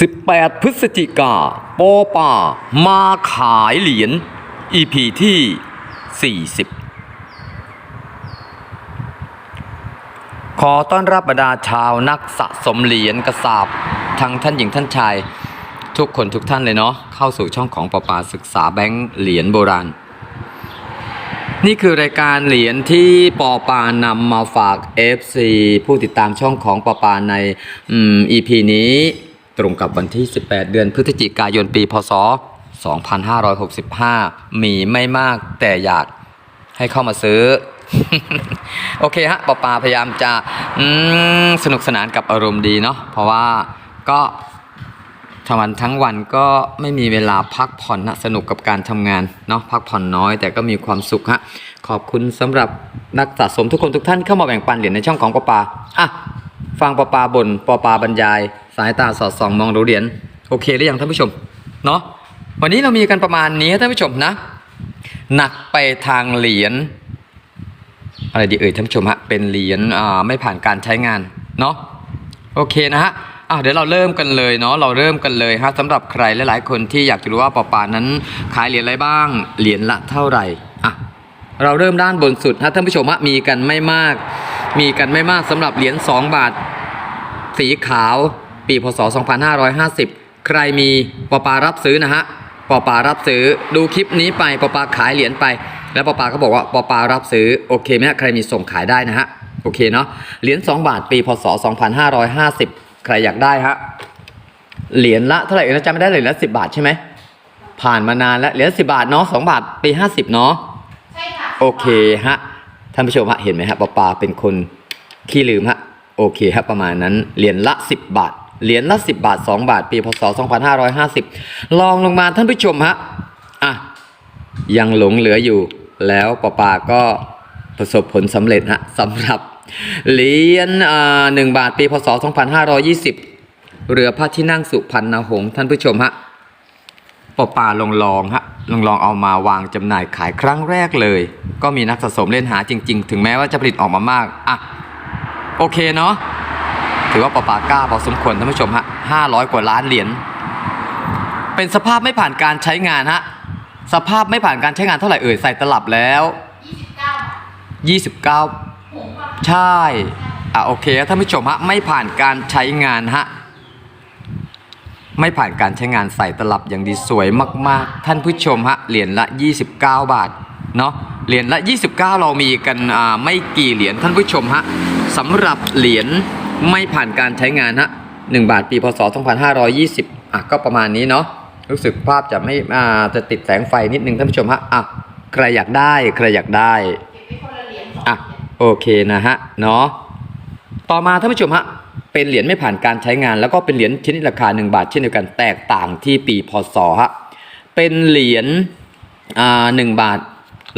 18 พฤศจิกาโปป่า มาขายเหรียญ EP ที่ 40 ขอต้อนรับบรรดาชาวนักสะสมเหรียญกระสาบทั้งท่านหญิงท่านชาย ทุกคนทุกท่านเลยเนาะเข้าสู่ช่องของประปาศึกษาแบงค์เหรียญโบราณ นี่คือรายการเหรียญที่ปอปานำมาฝาก FC ผู้ติดตามช่องของปอปาในอืม EP นี้ ตรงกับวันที่ 18 เดือนพฤศจิกายนปี พศ 2565 มีไม่มากแต่อยากให้เข้ามาซื้อ โอเคฮะปอปาพยายามจะสนุกสนานกับอารมณ์ดีเนาะเพราะว่าก็ทั้งวันทั้งวันก็ไม่มีเวลาพักผ่อนนะสนุกกับการทำงานเนาะพักผ่อนน้อยแต่ก็มีความสุขฮะขอบคุณสำหรับนักสะสมทุกคนทุกท่านเข้ามาแบ่งปันเหรียญในช่องของปอปาอะฟังปอปาบนปอปาบรรยาย สายตาสอดส่องมองดูเหรียญโอเคหรือยังท่านผู้ชมเนาะวันนี้เรามีกันประมาณนี้ท่านผู้ชมนะ หนักไปทางเหรียญอะไรดีเอ่ยท่านผู้ชมฮะเป็นเหรียญอ่าไม่ผ่านการใช้งานเนาะโอเคนะฮะอะเดี๋ยวเราเริ่มกันเลยเนาะเราเริ่มกันเลยฮะสำหรับใครหลาย ๆ คนที่อยากจะรู้ว่าปอปานั้นขายเหรียญอะไรบ้าง เหรียญละเท่าไหร่อะเราเริ่มด้านบนสุดฮะท่านผู้ชมฮะมีกันไม่มาก มีกันไม่มากสำหรับเหรียญ2บาท สีขาว ปีพศ 2550 ใครมีปอปารับซื้อนะฮะปอปารับซื้อดูคลิปนี้ไปปอปาขายเหรียญไป แล้วปอปาก็บอกว่าปอปารับซื้อโอเคไหมฮะใครมีส่งขายได้นะฮะโอเคเนาะเหรียญ2บาทปีพศ 2550 ใครอยากได้ฮะเหรียญละเท่าไหร่เอ่ยนะจำไม่ได้เลยเหรียญละ10บาทใช่ไหมผ่านมานานแล้วเหรียญ10บาทเนาะ2บาทปี50เนาะใช่ค่ะโอเคฮะท่านผู้ชมฮะเห็นไหมฮะปอปาเป็นคนขี้ลืมฮะโอเคฮะประมาณนั้นเหรียญละ10บาท เหรียญละ10บาท2บาท ปีพศ2550ลองลงมาท่านผู้ชมฮะอะยังหลงเหลืออยู่ แล้วปอปาก็ประสบผลสำเร็จฮะสำหรับเหรียญอ่าหนึ่งบาทปีพศ2520เรือพระที่นั่งสุพรรณหงษ์ท่านผู้ชมฮะปอปาลองลองฮะลองลองเอามาวางจำหน่ายขายครั้งแรกเลย ก็มีนักสะสมเล่นหาจริง ๆ ถึงแม้ว่าจะผลิตออกมามาก อะ โอเคเนาะ ถือว่าปปากล้าพอสมควรท่านผู้ชมฮะห้าร้อยกว่าล้านเหรียญเป็นสภาพไม่ผ่านการใช้งานฮะสภาพไม่ผ่านการใช้งานเท่าไหร่เอ่ยใส่ตลับแล้ว29บาท29ผงปลาใช่อะโอเคท่านผู้ชมฮะไม่ผ่านการใช้งานฮะไม่ผ่านการใช้งานใส่ตลับอย่างดีสวยมาก ๆ ท่านผู้ชมฮะเหรียญละ 29 บาทเนาะเหรียญละ 29 เรามีกันอ่าไม่กี่เหรียญท่านผู้ชมฮะสำหรับเหรียญ ไม่ผ่านการใช้งานฮะ1บาทปีพศ 2520 อะก็ประมาณนี้เนาะรู้สึกภาพจะไม่อ่าจะติดแสงไฟนิดนึงท่านผู้ชมฮะอะใครอยากได้ใครอยากได้ไว้คนละเหรียญสองอะโอเคนะฮะเนาะต่อมาท่านผู้ชมฮะเป็นเหรียญไม่ผ่านการใช้งาน แล้วก็เป็นเหรียญชนิดราคา 1 บาทเช่นเดียวกันแตกต่างที่ปีพศฮะเป็นเหรียญอ่าหนึ่งบาท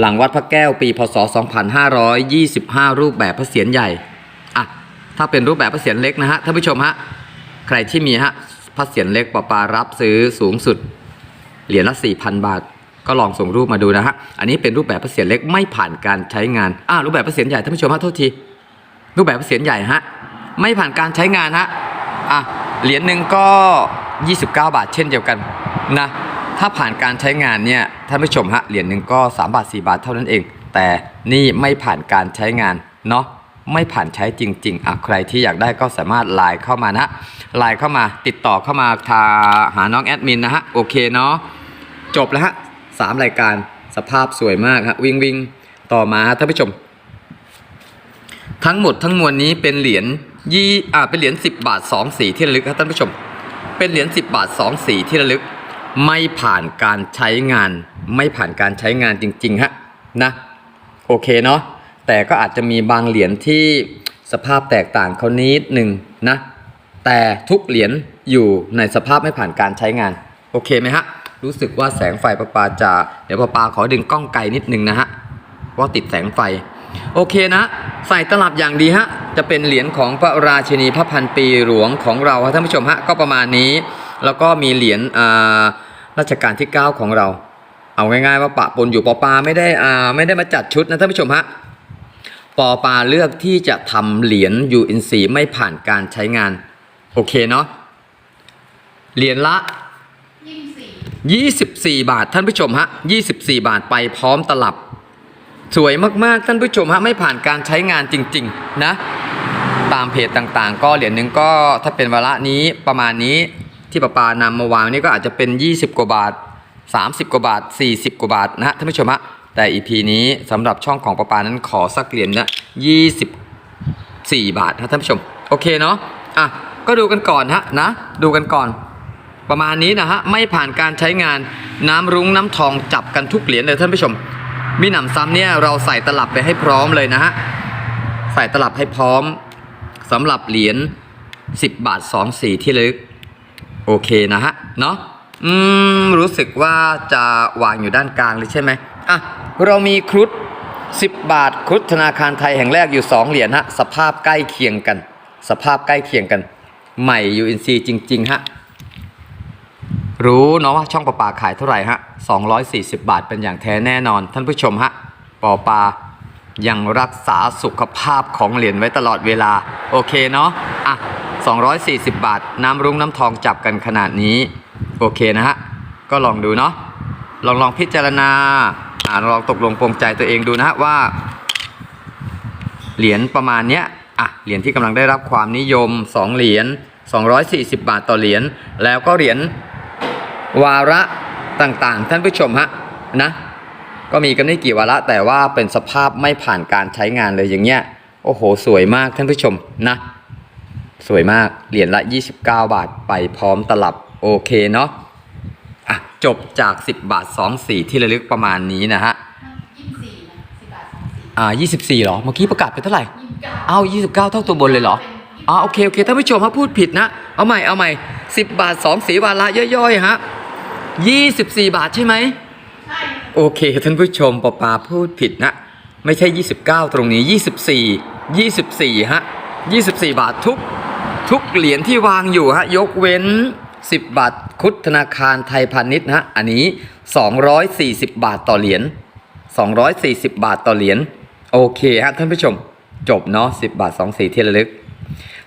หลังวัดพระแก้วปีพศ 2525 รูปแบบพระเศียรใหญ่ ถ้าเป็นรูปแบบพระเศียรเล็กนะฮะท่านผู้ชมฮะใครที่มีฮะพระเศียรเล็กปอปารับซื้อสูงสุดเหรียญละ4,000บาท ก็ลองส่งรูปมาดูนะฮะอันนี้เป็นรูปแบบพระเศียรเล็กไม่ผ่านการใช้งานอ่ารูปแบบพระเศียรใหญ่ท่านผู้ชมฮะโทษทีรูปแบบพระเศียรใหญ่ฮะไม่ผ่านการใช้งานฮะอะเหรียญหนึ่งก็ 29 บาท เช่นเดียวกันนะถ้าผ่านการใช้งานเนี่ยท่านผู้ชมฮะเหรียญหนึ่งก็ 3 บาท 4 บาทเท่านั้นเอง แต่นี่ไม่ผ่านการใช้งานเนาะ ไม่ผ่านใช้จริงๆอะใครที่อยากได้ก็สามารถไลน์เข้ามานะฮะไลน์เข้ามาติดต่อเข้ามาทาหาน้องแอดมินนะฮะโอเคเนาะจบแล้วฮะสามรายการสภาพสวยมากฮะวิ่งวิ่งต่อมาฮะท่านผู้ชม ทั้งหมดทั้งมวลนี้เป็นเหรียญยี่อ่าเป็นเหรียญ10 บาท 2 สีที่ระลึกครับท่านผู้ชม เป็นเหรียญ10 บาท 2 สีที่ระลึก ไม่ผ่านการใช้งาน ไม่ผ่านการใช้งานจริงๆฮะนะโอเคเนาะ แต่ก็อาจจะมีบางเหรียญที่สภาพแตกต่างเขานิดหนึ่งนะ แต่ทุกเหรียญอยู่ในสภาพไม่ผ่านการใช้งาน โอเคไหมฮะ รู้สึกว่าแสงไฟประปาจะเดี๋ยวประปาขอดึงกล้องไกลนิดนึงนะฮะว่าติดแสงไฟ โอเคนะ ใส่ตลับอย่างดีฮะ จะเป็นเหรียญของพระราชินีพระพันปีหลวงของเราท่านผู้ชมฮะก็ประมาณนี้ แล้วก็มีเหรียญอ่ารัชกาลที่ 9 ของเรา เอาง่ายๆว่าปะปนอยู่ปอปาไม่ได้อ่าไม่ได้มาจัดชุดนะท่านผู้ชมฮะ ปอปาเลือกที่จะทำเหรียญ UNC ไม่ผ่านการใช้งาน โอเคเนาะเหรียญละยี่สิบสี่24 บาทท่านผู้ชมฮะ 24 บาทไปพร้อมตลับ สวยมาก ๆ ท่านผู้ชมฮะ ไม่ผ่านการใช้งานจริง ๆ นะ ตามเพจต่างๆ ก็เหรียญหนึ่งก็ถ้าเป็นวาระนี้ประมาณนี้ที่ประปานำมาวางนี่ก็อาจจะเป็น 20 กว่าบาท 30 กว่าบาท 40 กว่าบาทนะฮะท่านผู้ชมฮะ แต่ EP นี้สำหรับช่องของประปานั้นขอสักเหรียญนะ24 บาทนะท่านผู้ชม โอเคเนาะอะก็ดูกันก่อนฮะนะ ดูกันก่อน ประมาณนี้นะฮะ ไม่ผ่านการใช้งานน้ำรุ้งน้ำทองจับกันทุกเหรียญเลยท่านผู้ชม มีหนำซ้ำเนี่ยเราใส่ตลับไปให้พร้อมเลยนะฮะ ใส่ตลับให้พร้อมสำหรับเหรียญ10 บาท 2 สีที่ลึก โอเคนะฮะ เนาะอืม รู้สึกว่าจะวางอยู่ด้านกลางเลยใช่ไหมอะ เรามีครุฑ10 บาทครุฑธนาคารไทยแห่งแรกอยู่ 2 เหรียญฮะสภาพใกล้เคียงกัน สภาพใกล้เคียงกัน ใหม่ UNC จริง ๆ ฮะ รู้เนาะว่าช่องประปาขายเท่าไหร่ฮะ 240 บาทเป็นอย่างแท้แน่นอน ท่านผู้ชมฮะปอปายังรักษาสุขภาพของเหรียญไว้ตลอดเวลา โอเคเนาะอะ 240 บาท น้ำรุ้งน้ำทองจับกันขนาดนี้ โอเคนะฮะ ก็ลองดูเนาะลองลองพิจารณา อ่าลองตกลงปรงใจตัวเองดูนะฮะว่า เหรียญประมาณเนี้ยอะเหรียญที่กำลังได้รับความนิยม 2 เหรียญ240 บาทต่อเหรียญแล้วก็เหรียญวาระต่างๆ ท่านผู้ชมฮะนะก็มีกันไม่กี่วาระแต่ว่าเป็นสภาพไม่ผ่านการใช้งานเลยอย่างเงี้ยโอ้โห สวยมากท่านผู้ชมนะ สวยมากเหรียญละ 29 บาทไปพร้อมตลับโอเคเนาะ จบจาก 10 บาท 2 สีที่ระลึกประมาณนี้นะฮะยี่สิบสี่นะสิบบาทสองสี่อ่า24เหรอ เมื่อกี้ประกาศไปเท่าไหร่ ยี่สิบเก้าเอ้า29 เท่าตัวบนเลยเหรอ อ๋อ โอเค โอเคท่านผู้ชมฮะพูดผิดนะ เอาใหม่ เอาใหม่ 10 บาท 2 สีวาระย่อยๆ ฮะ 24 บาทใช่ไหม ใช่โอเค ท่านผู้ชมปอปาพูดผิดนะ ไม่ใช่ 29 ตรงนี้ 24 24 ฮะ 24 บาททุก ทุกเหรียญที่วางอยู่ฮะ ยกเว้น 10 บาทคุดธนาคารไทยพาณิชย์นะฮะอันนี้ 240 บาทต่อเหรียญ240 บาทต่อเหรียญโอเคฮะท่านผู้ชมจบเนาะ10 บาท 2 สีที่ระลึก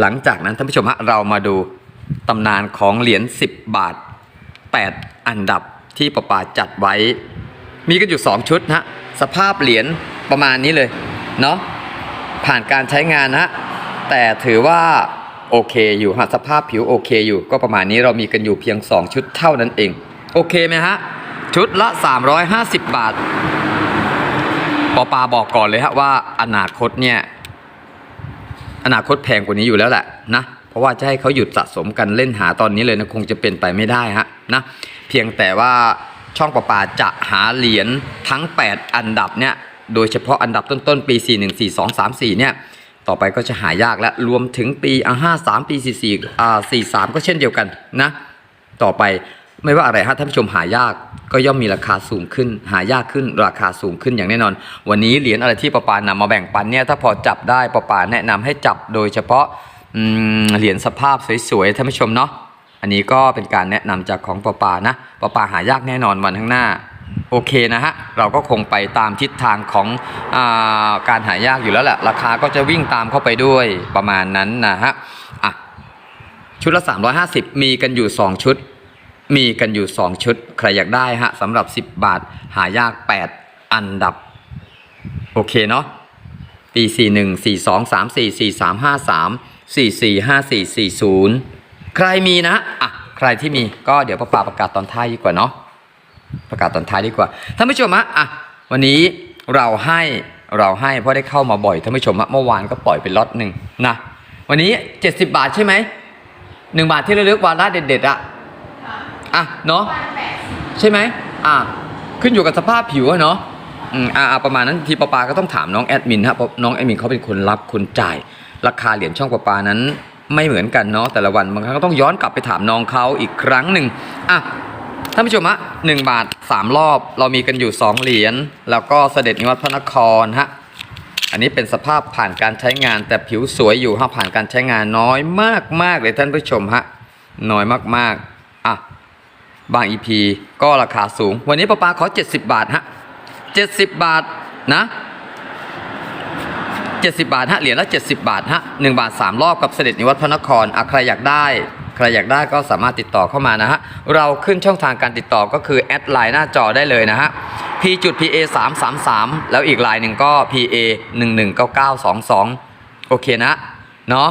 หลังจากนั้นท่านผู้ชมฮะเรามาดูตำนานของเหรียญ10 บาท 8 อันดับที่ประปาจัดไว้ มีกันอยู่ 2 ชุดนะสภาพเหรียญประมาณนี้เลยเนาะผ่านการใช้งานนะแต่ถือว่า โอเคอยู่ฮะสภาพผิวโอเคอยู่ก็ประมาณนี้เรามีกันอยู่เพียง 2 ชุดเท่านั้นเอง โอเคไหมฮะ ชุดละ 350 บาทปอปาบอกก่อนเลยฮะว่าอนาคตเนี่ย อนาคตแพงกว่านี้อยู่แล้วแหละนะเพราะว่าจะให้เขาหยุดสะสมกันเล่นหาตอนนี้เลยนะคงจะเป็นไปไม่ได้ฮะนะเพียงแต่ว่าช่องประปาจะหาเหรียญทั้ง 8 อันดับเนี่ยโดยเฉพาะอันดับต้นๆปี 4 1 4 2 3 4เนี่ย ต่อไปก็จะหายากและรวมถึงปีอะ53 ปี 44อ่า43 ก็เช่นเดียวกันนะ ต่อไปไม่ว่าอะไรฮะท่านผู้ชมหายากก็ย่อมมีราคาสูงขึ้น หายากขึ้นราคาสูงขึ้นอย่างแน่นอน วันนี้เหรียญอะไรที่ประปานำมาแบ่งปันเนี่ยถ้าพอจับได้ประปาแนะนำให้จับโดยเฉพาะเหรียญสภาพสวยๆท่านผู้ชมเนาะอันนี้ก็เป็นการแนะนำจากของประปานะประปาหายากแน่นอนวันข้างหน้า โอเคนะฮะ เราก็คงไปตามทิศทางของอาการหายากอยู่แล้วแหละ ราคาก็จะวิ่งตามเข้าไปด้วยประมาณนั้นนะฮะ อะ ชุดละ 350 มีกันอยู่ 2 ชุด มีกันอยู่ 2 ชุด ใครอยากได้ฮะสำหรับ 10 บาทหายาก 8 อันดับ โอเคเนาะปี41 42 34 43 53 44 54 40 ใครมีนะ อะ ใครที่มีก็เดี๋ยวประปาประกาศตอนท้ายดีกว่าเนาะ ประกาศตอนท้ายดีกว่าท่านผู้ชมฮะอะวันนี้เราให้เราให้เพราะได้เข้ามาบ่อยท่านผู้ชมฮะเมื่อวานก็ปล่อยเป็นล็อตหนึ่งนะวันนี้ 70 บาทใช่ไหมหนึ่งบาทที่ระลึกวาระเด็ดๆอะอะเนาะใช่ไหมอะขึ้นอยู่กับสภาพผิวอะเนาะอืมอ่าประมาณนั้นทีปปาก็ต้องถามน้องแอดมินฮะเพราะน้องแอดมินเขาเป็นคนรับคนจ่าย ราคาเหรียญช่องปปานั้นไม่เหมือนกันเนาะแต่ละวันบางครั้งก็ต้องย้อนกลับไปถามน้องเขาอีกครั้งหนึ่งอะ ท่านผู้ชมฮะหนึ่งบาทสามรอบ เรามีกันอยู่สองเหรียญแล้วก็เสด็จนิวัฒพระนครฮะอันนี้เป็นสภาพผ่านการใช้งานแต่ผิวสวยอยู่ฮะผ่านการใช้งานน้อยมากมากๆเลยท่านผู้ชมฮะน้อยมากๆอะบาง EP ก็ราคาสูง วันนี้ป้าปาขอ 70 บาทฮะ70 บาทนะ70 บาทฮะเหรียญละ 70 บาทฮะ1บาท 3 รอบกับเสด็จนิวัฒพระนครอะใครอยากได้ รรอยากได้ก็สามารถติดต่อเข้ามานะฮะ เราขึ้นช่องทางการติดต่อก็คือแอดไลน์หน้าจอได้เลยนะฮะ p จุด pa 3 3 3แล้วอีกไลน์หนึ่งก็ pa 1 1 9 9 2 2 โอเคนะ เนาะ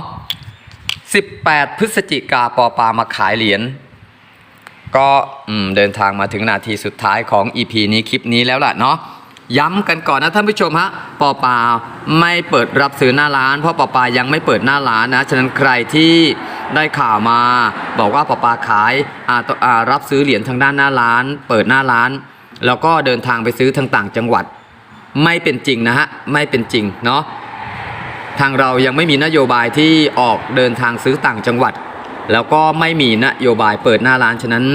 18 พฤศจิกาปอปามาขายเหรียญก็เดินทางมาถึงนาทีสุดท้ายของ EP นี้คลิปนี้แล้วล่ะเนาะย้ำกันก่อนนะท่านผู้ชมฮะปอปาไม่เปิดรับซื้อหน้าร้าน เพราะปอปายังไม่เปิดหน้าร้านนะ ฉะนั้นใครที่ ได้ข่าวมา บอกว่าปอปาขายรับซื้อเหรียญทางด้านหน้าร้าน เปิดหน้าร้าน แล้วก็เดินทางไปซื้อทางต่างจังหวัด ไม่เป็นจริงนะฮะไม่เป็นจริงเนาะทางเรายังไม่มีนโยบายที่ออกเดินทางซื้อต่างจังหวัด แล้วก็ไม่มีนโยบายเปิดหน้าร้านฉะนั้น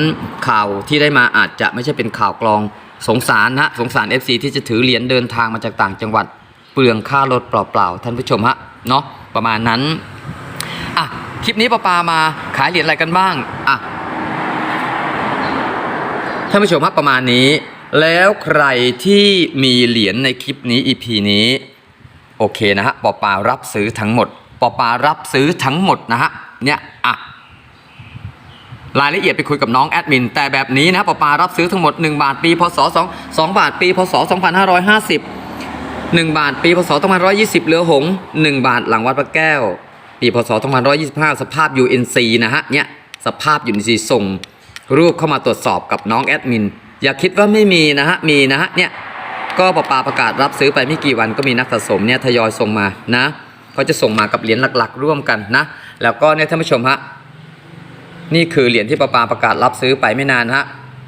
ข่าวที่ได้มาอาจจะไม่ใช่เป็นข่าวกรองสงสารนะสงสาร FC ที่จะถือเหรียญเดินทางมาจากต่างจังหวัด เปลืองค่ารถเปล่าๆท่านผู้ชมฮะเนาะประมาณนั้นอะ คลิปนี้ปาปามาขายเหรียญอะไรกันบ้างอะท่านผู้ชมฮะประมาณนี้ แล้วใครที่มีเหรียญในคลิปนี้ EP นี้ โอเคนะฮะปอปารับซื้อทั้งหมดปอปารับซื้อทั้งหมดนะฮะเนี่ยอะรายละเอียดไปคุยกับน้องแอดมิน แต่แบบนี้นะปอปารับซื้อทั้งหมด 1 บาทปีพศ2 2บาทปีพศ 2550 1 บาทปีพศ2520เรือหงส์1บาทหลังวัดพระแก้ว ปีพศ2525 สภาพ UNC นะฮะเนี่ยสภาพ UNC ส่งรูปเข้ามาตรวจสอบกับน้องแอดมิน อย่าคิดว่าไม่มีนะฮะ มีนะฮะเนี่ยก็ปปาประกาศรับซื้อไปไม่กี่วันก็มีนักสะสมเนี่ยทยอยส่งมานะเขาจะส่งมากับเหรียญหลักๆ ร่วมกันนะ แล้วก็เนี่ยท่านผู้ชมฮะนี่คือเหรียญที่ปปาประกาศรับซื้อไปไม่นานฮะ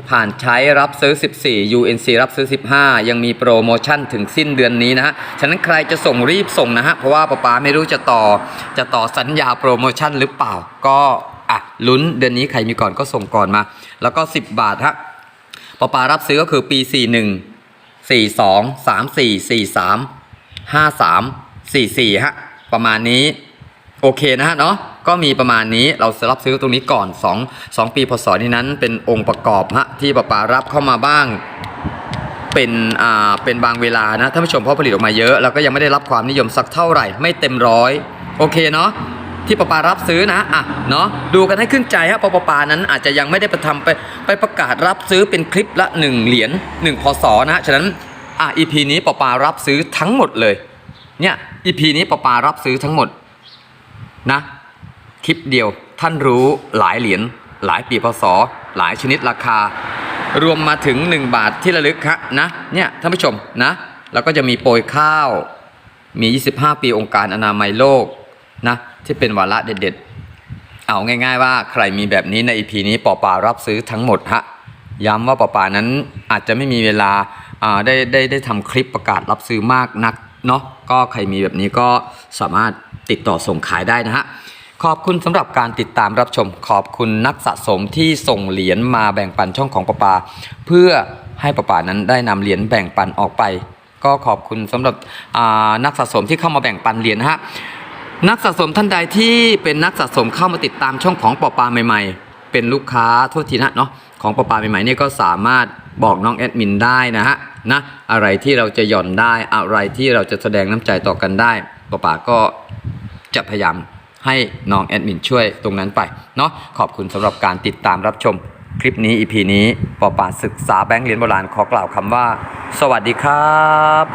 ผ่านใช้รับซื้อ 14 UNC รับซื้อ 15 ยังมีโปรโมชั่นถึงสิ้นเดือนนี้นะฮะ ฉะนั้นใครจะส่งรีบส่งนะฮะ เพราะว่าปปาไม่รู้จะต่อ จะต่อสัญญาโปรโมชั่นหรือเปล่า ก็อะลุ้นเดือนนี้ใครมีก่อนก็ส่งก่อนมา แล้วก็ 10 บาทฮะปปารับซื้อก็คือปี 41สี่สองสามสี่สี่สามห้าสามสี่สี่ฮะ ประมาณนี้ โอเคนะฮะเนาะ ก็มีประมาณนี้เราจะรับซื้อตรงนี้ก่อน 2 2 ปีพศนี้นั้นเป็นองค์ประกอบฮะที่ปะปารับเข้ามาบ้างเป็นอ่าเป็นบางเวลานะท่านผู้ชมเพราะผลิตออกมาเยอะแล้วก็ยังไม่ได้รับความนิยมสักเท่าไหร่ ไม่เต็มร้อยโอเคเนาะที่ปปารับซื้อนะอะเนาะดูกันให้ขึ้นใจฮะปปปานั้นอาจจะยังไม่ได้ไปทำไปไปประกาศรับซื้อเป็นคลิปละ 1 เหรียญ1พศนะฉะนั้นอะ EP นี้ปปารับซื้อทั้งหมดเลยเนี่ย EP นี้ปปารับซื้อทั้งหมดนะ คลิปเดียวท่านรู้หลายเหรียญหลายปีพศหลายชนิดราคา รวมมาถึง 1 บาทที่ระลึกฮะนะเนี่ยท่านผู้ชมนะแล้วก็จะมีโปรยข้าว มี 25 ปีองค์การอนามัยโลกนะที่เป็นวาระเด็ดๆ เอาง่าย ๆ ว่าใครมีแบบนี้ใน EP นี้ปอปารับซื้อทั้งหมดฮะย้ำว่าปอปานั้นอาจจะไม่มีเวลาอ่าได้ได้ได้ทำคลิปประกาศรับซื้อมากนักเนาะก็ใครมีแบบนี้ก็สามารถติดต่อส่งขายได้นะฮะ ขอบคุณสำหรับการติดตามรับชม ขอบคุณนักสะสมที่ส่งเหรียญมาแบ่งปันช่องของปะปา เพื่อให้ปะปานั้นได้นำเหรียญแบ่งปันออกไป ก็ขอบคุณสำหรับนักสะสมที่เข้ามาแบ่งปันเหรียญนะฮะนักสะสมท่านใดที่เป็นนักสะสมเข้ามาติดตามช่องของปอปาใหม่ๆ เป็นลูกค้าโทษทีนะเนาะของปอปาใหม่ๆเนี่ยก็สามารถบอกน้องแอดมินได้นะฮะนะอะไรที่เราจะหย่อนได้อะไรที่เราจะแสดงน้ำใจต่อกันได้ปอปาก็จะพยายาม ให้น้องแอดมินช่วยตรงนั้นไปเนาะขอบคุณสำหรับการติดตามรับชมคลิปนี้อีพีนี้ปอป่าศึกษาแบงค์เหรียญโบราณขอกล่าวคำว่า สวัสดีครับ